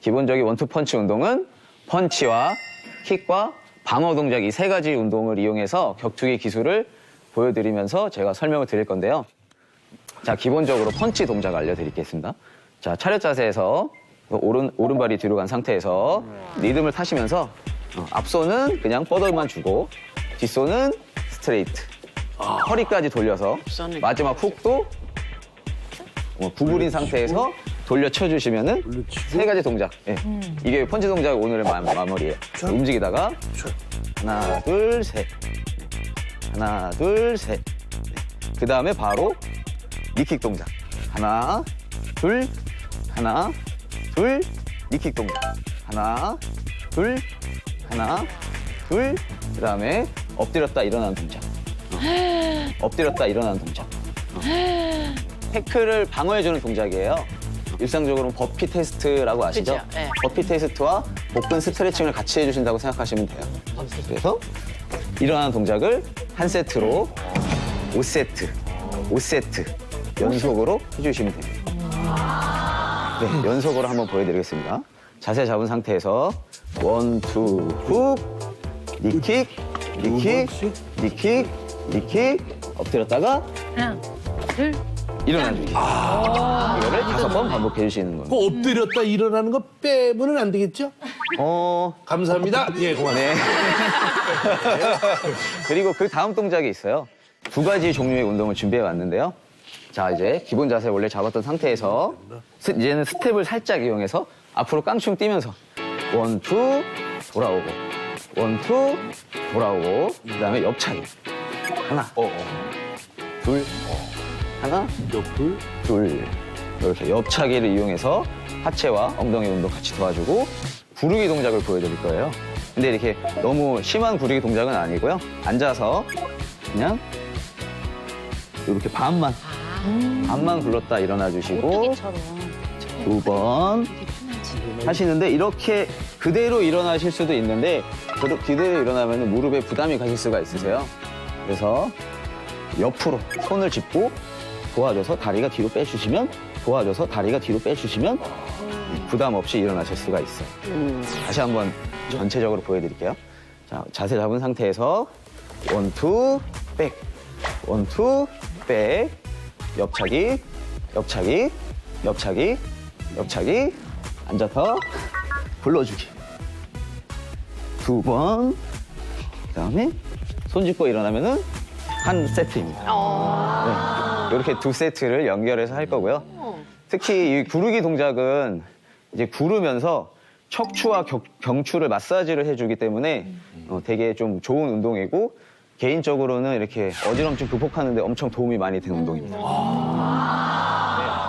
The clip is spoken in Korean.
기본적인 원투 펀치 운동은 펀치와 킥과 방어 동작 이 세 가지 운동을 이용해서 격투기 기술을 보여드리면서 제가 설명을 드릴 건데요. 자, 기본적으로 펀치 동작 알려드리겠습니다. 자, 차렷 자세에서 오른, 오른발이 뒤로 간 상태에서 리듬을 타시면서 어, 앞손은 그냥 뻗어만 주고 뒷손은 스트레이트. 허리까지 돌려서 마지막 훅도 어, 구부린 상태에서 돌려 쳐 주시면은 세 가지 동작. 예. 이게 펀치 동작 오늘의 마, 마무리예요. 움직이다가 하나, 둘, 셋. 하나, 둘, 셋. 그 다음에 바로 니킥 동작. 하나, 둘, 하나, 둘, 니킥 동작. 하나, 둘, 하나, 둘. 그 다음에 엎드렸다 일어나는 동작. 어. 엎드렸다 일어나는 동작. 어. 태클을 방어해주는 동작이에요. 일상적으로 버피 테스트라고 아시죠? 그죠, 네. 버피 테스트와 복근 스트레칭을 같이 해주신다고 생각하시면 돼요. 그래서 일어나는 동작을 한 세트로 5세트, 5세트 연속으로 해주시면 됩니다. 네, 연속으로 한번 보여드리겠습니다. 자세 잡은 상태에서 원, 투, 훅, 니킥, 니킥, 니킥, 니킥, 엎드렸다가 하나, 둘. 일어나주기. 이거를 다섯 번 반복해 주시는 겁니다. 그 엎드렸다 일어나는 거 빼면은 안 되겠죠? 어, 감사합니다. 예, 고맙습니다. 네. 그리고 그 다음 동작이 있어요. 두 가지 종류의 운동을 준비해 왔는데요. 자, 이제 기본 자세 원래 잡았던 상태에서 스- 이제는 스텝을 살짝 이용해서 앞으로 깡충 뛰면서 원, 투, 돌아오고 원, 투, 돌아오고 그 다음에 옆차기. 하나, 둘, 하나, 옆을 둘 이렇게 옆차기를 이용해서 하체와 엉덩이 운동 같이 도와주고 구르기 동작을 보여드릴 거예요. 근데 이렇게 너무 심한 구르기 동작은 아니고요. 앉아서 그냥 이렇게 반만 반만 굴렀다 일어나 주시고 두 번 하시는데 이렇게 그대로 일어나실 수도 있는데 그대로 일어나면 무릎에 부담이 가실 수가 있으세요. 그래서 옆으로 손을 짚고 도와줘서 다리가 뒤로 빼주시면 도와줘서 다리가 뒤로 빼주시면 부담 없이 일어나실 수가 있어요. 다시 한번 전체적으로 보여드릴게요. 자, 자세 잡은 상태에서 원투 백, 원투 백, 옆차기, 옆차기, 옆차기, 옆차기, 앉아서 불러주기. 두 번, 그 다음에 손 짚고 일어나면은 한 세트입니다. 네, 이렇게 두 세트를 연결해서 할 거고요. 특히 이 구르기 동작은 이제 구르면서 척추와 격- 경추를 마사지를 해주기 때문에 어, 되게 좀 좋은 운동이고 개인적으로는 이렇게 어지럼증 극복하는데 엄청 도움이 많이 되는 운동입니다.